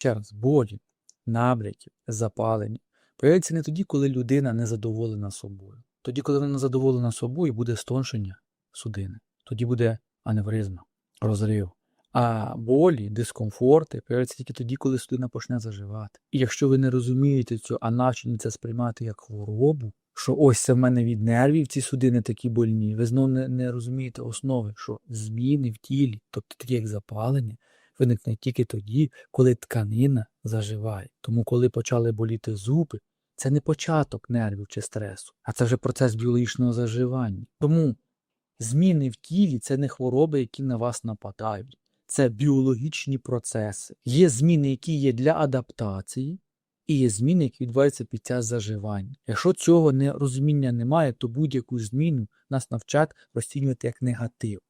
Ще раз, болі, набряків, запалення появляються не тоді, коли людина не задоволена собою. Тоді, коли вона задоволена собою, буде стоншення судини. Тоді буде аневризма, розрив. А болі, дискомфорти появляються тільки тоді, коли судина почне заживати. І якщо ви не розумієте цього, а навчені це сприймати як хворобу, що ось це в мене від нервів ці судини такі больні, ви знову не, не розумієте основи, що зміни в тілі, тобто такі як запалення, виникне тільки тоді, коли тканина заживає. Тому, коли почали боліти зуби, це не початок нервів чи стресу, а це вже процес біологічного заживання. Тому зміни в тілі це не хвороби, які на вас нападають. Це біологічні процеси. Є зміни, які є для адаптації, і є зміни, які відбуваються під час заживання. Якщо цього не, розуміння немає, то будь-яку зміну нас навчать розцінювати як негатив.